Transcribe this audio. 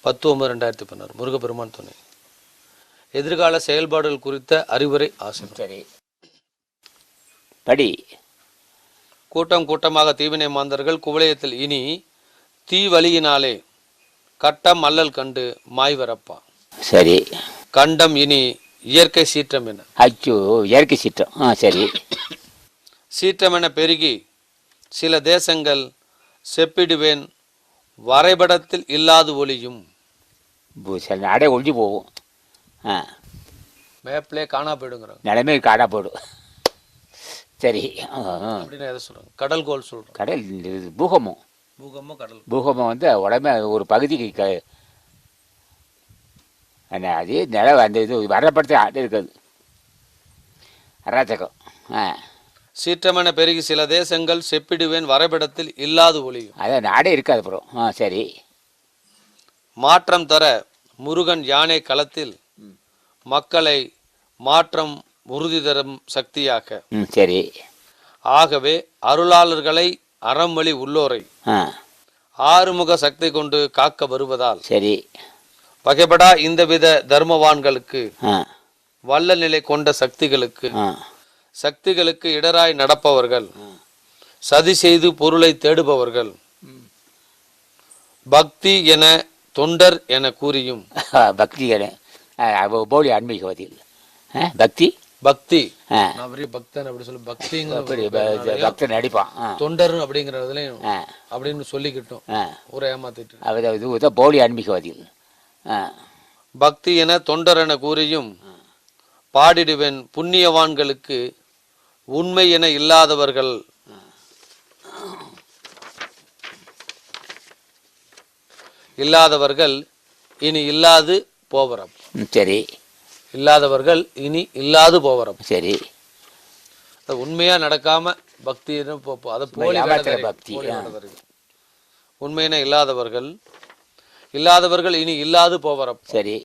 பத்து ஒன்பது ரெண்டாயிரத்தி பதினாறு. முருகப்பெருமான் துணை. எதிர்கால செயல்பாடுகள் குறித்த அறிவுரை ஆசனம் சரி. படி. கூட்டம் கூட்டமாக தீவினை மாந்தர்கள் குவளையத்தில் இனி தீ வலியினாலே கட்டம் அல்லல் கண்டு மாய்வரப்பா சரி. கண்டம் இனி இயற்கை சீற்றம் என. அச்சோ இயற்கை சீற்றம். ஆ சரி. சீற்றம் என பெருகி சில தேசங்கள் செப்பிடுவேன் வரைபடத்தில் இல்லாது ஒளியும். சில நாடே ஒழிஞ்சு போகும் ஆ. மேப்லே காணா போயிடுங்கிறாங்க. நிலைமை காடா போடும் சரி. அப்படின்னு எதை சொல்றாங்க? கடல் கோல் சொல்றோம் கடல் இது பூகம்பம். பூகம்பம் கடல் பூகம்பம் வந்து உடம்பே ஒரு பகுதிக்கு க அது நில அந்த இது வரப்படுத்த ஆடு இருக்குது. அராச்சகம் ஆ. சீற்றமென பெருகி சில தேசங்கள் செப்பிடுவேன் வரைபடத்தில் இல்லாது ஒளியும். அதான் நாடே இருக்காது அப்புறம். ஆ சரி. மாற்றம் தர முருகன் யானை களத்தில் மக்களை மாற்றம் உறுதி தரும் சக்தியாக. சரி. ஆகவே அருளாளர்களை அறம்வழி உள்ளோரை ஆ. ஆறுமுக சக்தி கொண்டு காக்க வருவதால் சரி. வகைப்படா இந்தவித தர்மவான்களுக்கு வல்ல நிலை கொண்ட சக்திகளுக்கு சக்திகளுக்கு இடராய் நடப்பவர்கள் சதி செய்து பொருளை தேடுபவர்கள் பக்தி என தொண்டர் என கூறியும். பக்தி போலி ஆன்மீகவாதிகள் ஆ பக்தி? பக்தி. பக்தன் அப்படி சொல்லி. பக்திங்கிற பக்தன் நடிப்பான். ஆ. தொண்டர் அப்படிங்கிறதுலயும் அப்படின்னு சொல்லிக்கிட்டோம். ஊரை ஏமாத்திட்டு. அதாவது இது போலி ஆன்மீகவாதிகள் பக்தி என தொண்டர் என கூறியும் பாடிடுவேன் புண்ணியவான்களுக்கு உண்மை என இல்லாதவர்கள் இல்லாதவர்கள் இனி இல்லாது போவரம். சரி. இல்லாதவர்கள் இனி இல்லாது போவரம். சரி. அது உண்மையா நடக்காம பக்தி அதை போலி பக்தி. உண்மையின இல்லாதவர்கள் இல்லாதவர்கள் இனி இல்லாது போவரம். சரி.